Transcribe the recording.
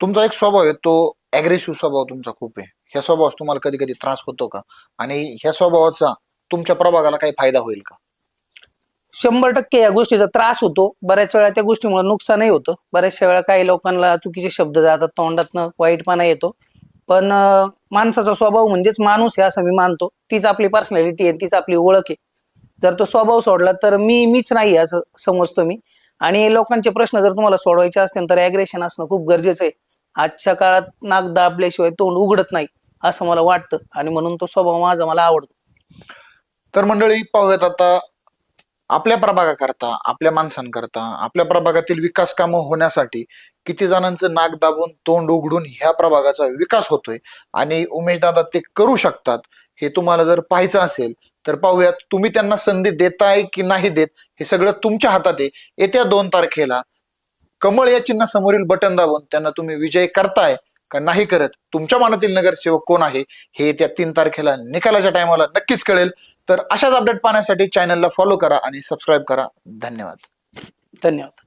तुमचा एक स्वभाव आहे तो अग्रेसिव्ह स्वभाव तुमचा खूप आहे. ह्या स्वभावाचा तुम्हाला कधी कधी त्रास होतो का? आणि ह्या स्वभावाचा तुमच्या प्रभागाला काही फायदा होईल का? शंभर टक्के या गोष्टीचा त्रास होतो. बऱ्याच वेळा त्या गोष्टीमुळे नुकसानही होतं. बऱ्याचशा वेळा काही लोकांना चुकीचे शब्द जातात तोंडातनं वाईटपणा येतो. पण माणसाचा स्वभाव म्हणजेच माणूस आहे असं मी मानतो. तीच आपली पर्सनॅलिटी आहे तीच आपली ओळख आहे. जर तो स्वभाव सोडला तर मी मीच नाही असं समजतो मी. आणि लोकांचे प्रश्न जर तुम्हाला सोडवायचे असतील तर ॲग्रेशन असणं खूप गरजेचं आहे. आजच्या काळात नाक दाबल्याशिवाय तोंड उघडत नाही असं मला वाटतं. आणि म्हणून तो स्वभाव माझा मला आवडतो. तर मंडळी पाहूयात आता आपल्या प्रभागाकरता आपल्या माणसांकरता आपल्या प्रभागातील विकास कामं होण्यासाठी किती जणांचं नाक दाबून तोंड उघडून ह्या प्रभागाचा विकास होतोय. आणि उमेश दादा ते करू शकतात हे तुम्हाला जर पाहायचं असेल तर पाहूयात तुम्ही त्यांना संधी देताय की नाही देत हे सगळं तुमच्या हातात आहे. येत्या दोन तारखेला कमळ या चिन्ह समोरील बटन दाबून त्यांना तुम्ही विजय करताय का नाही करत तुमच्या मनातील नगरसेवक कोण आहे हे येत्या तीन तारखेला निकालाच्या टायमाला नक्कीच कळेल. तर अशाच अपडेट पाहण्यासाठी चॅनलला फॉलो करा आणि सबस्क्राईब करा. धन्यवाद. धन्यवाद.